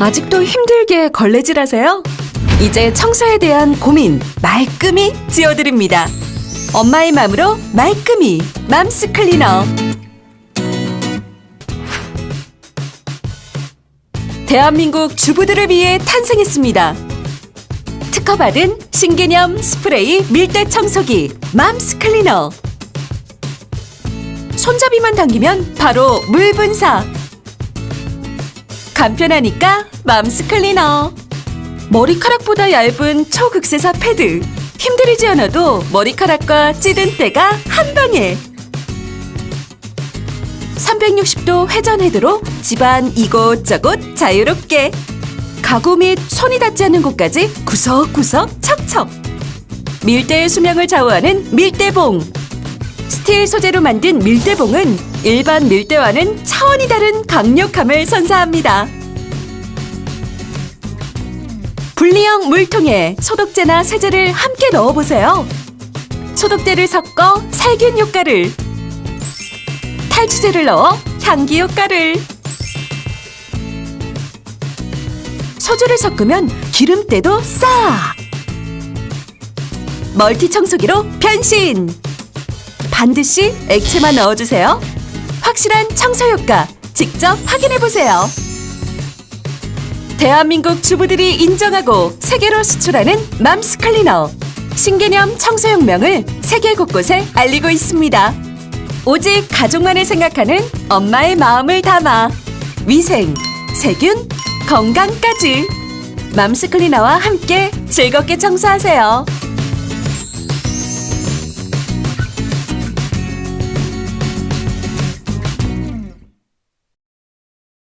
아직도 힘들게 걸레질하세요? 이제 청소에 대한 고민 말끔히 지워드립니다. 엄마의 맘으로 말끔히 맘스 클리너. 대한민국 주부들을 위해 탄생했습니다. 특허받은 신개념 스프레이 밀대 청소기 맘스 클리너. 손잡이만 당기면 바로 물 분사. 간편하니까 맘스 클리너. 머리카락보다 얇은 초극세사 패드. 힘들이지 않아도 머리카락과 찌든 때가 한 방에. 360도 회전 헤드로 집안 이곳저곳 자유롭게. 가구 및 손이 닿지 않는 곳까지 구석구석 척척. 밀대의 수명을 좌우하는 밀대봉. 스틸 소재로 만든 밀대봉은 일반 밀대와는 차원이 다른 강력함을 선사합니다. 분리형 물통에 소독제나 세제를 함께 넣어보세요. 소독제를 섞어 살균 효과를, 탈취제를 넣어 향기 효과를, 소주를 섞으면 기름때도 싹! 멀티 청소기로 변신! 반드시 액체만 넣어주세요. 확실한 청소 효과 직접 확인해 보세요. 대한민국 주부들이 인정하고 세계로 수출하는 맘스 클리너. 신개념 청소혁명을 세계 곳곳에 알리고 있습니다. 오직 가족만을 생각하는 엄마의 마음을 담아 위생, 세균, 건강까지 맘스 클리너와 함께 즐겁게 청소하세요.